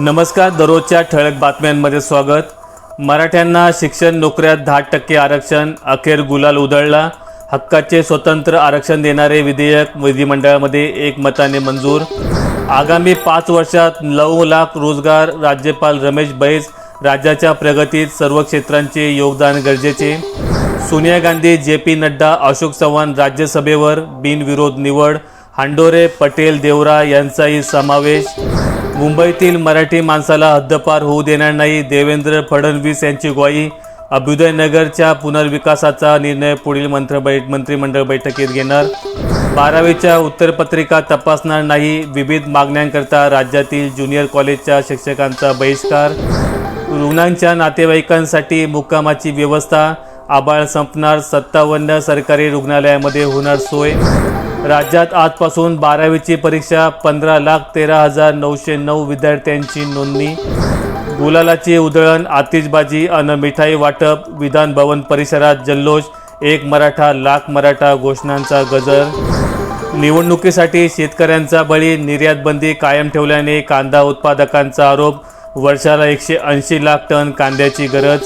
नमस्कार दररोजच्या ठळक बातम्यांमध्ये स्वागत. मराठ्यांना शिक्षण नोकऱ्यात दहा टक्के आरक्षण अखेर गुलाल उधळला. हक्काचे स्वतंत्र आरक्षण देणारे विधेयक विधिमंडळामध्ये एकमताने मंजूर. आगामी पाच वर्षात नऊ लाख रोजगार राज्यपाल रमेश बैस राज्याच्या प्रगतीत सर्व क्षेत्रांचे योगदान गरजेचे. सोनिया गांधी जे पी नड्डा अशोक चव्हाण राज्यसभेवर बिनविरोध निवड. हांडोरे पटेल देवरा यांचाही समावेश. मुंबईतील मराठी माणसाला हद्दपार होऊ देणार नाही. देवेंद्र फडणवीस यांची ग्वाही. अभ्युदयनगरच्या पुनर्विकासाचा निर्णय पुढील मंत्र बै मंत्रिमंडळ बैठकीत घेणार. बारावीच्या उत्तरपत्रिका तपासणार नाही. विविध मागण्यांकरता राज्यातील ज्युनियर कॉलेजच्या शिक्षकांचा बहिष्कार. रुग्णांच्या नातेवाईकांसाठी मुक्कामाची व्यवस्था. आबाळ संपणार. सत्तावन्न सरकारी रुग्णालयामध्ये होणार सोय. राज्यात आजपासून बारावीची परीक्षा पंधरा लाख तेरा हजार नऊशे नऊ विद्यार्थ्यांची नोंदणी गुलालाची उधळण आतिषबाजी अन मिठाई वाटप विधान भवन परिसरात जल्लोष एक मराठा लाख मराठा घोषणांचा गजर. निवडणुकीसाठी शेतकऱ्यांचा बळी निर्यातबंदी कायम ठेवल्याने कांदा उत्पादकांचा आरोप वर्षाला एकशे ऐंशी लाख टन कांद्याची गरज.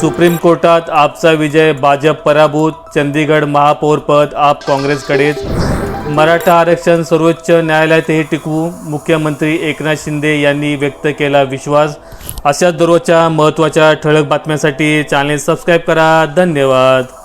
सुप्रीम कोर्टात आपचा विजय भाजप पराभूत चंदीगड महापौरपद आप काँग्रेसकडेच. मराठा आरक्षण सर्वोच्च न्यायालयातही टिकवू मुख्यमंत्री एकनाथ शिंदे यांनी व्यक्त केला विश्वास. अशा दररोजच्या महत्त्वाच्या ठळक बातम्यांसाठी चॅनेल सबस्क्राईब करा. धन्यवाद.